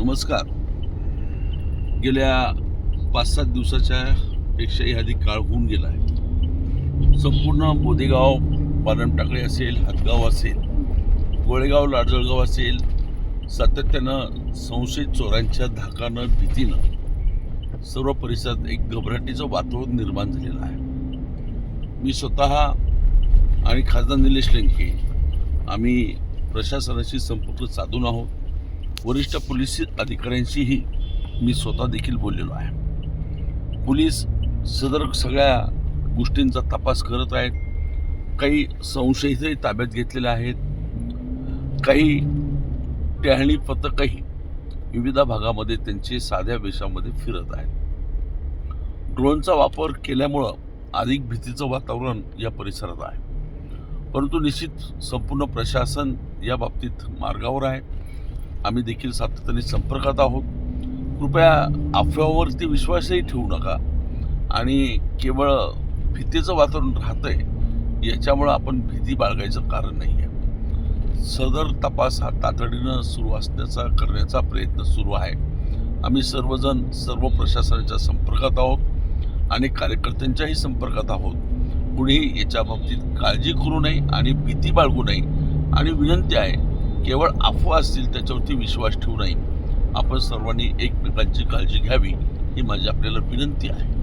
नमस्कार. गेल्या पाच सात दिवसाच्या पेक्षाही अधिक काळ होऊन गेला आहे. संपूर्ण बोदेगाव पालन टाकळे असेल हातगाव असेल गोळेगाव लाडजळगाव असेल सातत्यानं संशयित चोरांच्या धाकानं भीतीनं सर्व परिसरात एक घबराटीचं वातावरण निर्माण झालेलं आहे. मी स्वतः आणि खासदार निलेश लेंके आम्ही प्रशासनाशी संपर्क साधून आहोत. वरिष्ठ पोलीस अधिकाऱ्यांशीही मी स्वतः देखील बोललेलो आहे. पोलीस सदर सगळ्या गोष्टींचा तपास करत आहेत. काही संशयितही ताब्यात घेतलेले आहेत. काही टहळणी पथकही विविध भागामध्ये त्यांचे साध्या वेशामध्ये फिरत आहेत. ड्रोनचा वापर केल्यामुळं अधिक भीतीचं वातावरण या परिसरात आहे. परंतु निश्चित संपूर्ण प्रशासन या बाबतीत मार्गावर आहे. आम्ही देखील सातत्याने संपर्कात आहोत. कृपया अफवावरती विश्वासही ठेवू नका. आणि केवळ भीतीचं वातावरण राहतंय याच्यामुळं आपण भीती बाळगायचं कारण नाही आहे सदर तपास हा तातडीनं सुरू असण्याचा करण्याचा प्रयत्न सुरू आहे. आम्ही सर्वजण सर्व प्रशासनाच्या संपर्कात आहोत आणि कार्यकर्त्यांच्याही संपर्कात आहोत. कुणीही याच्या बाबतीत काळजी करू नये आणि भीती बाळगू नये. आणि विनंती आहे केवळ अफवा असतील त्याच्यावरती विश्वास ठेवू नये. आपण सर्वांनी एकमेकांची काळजी घ्यावी ही माझी आपल्याला विनंती आहे.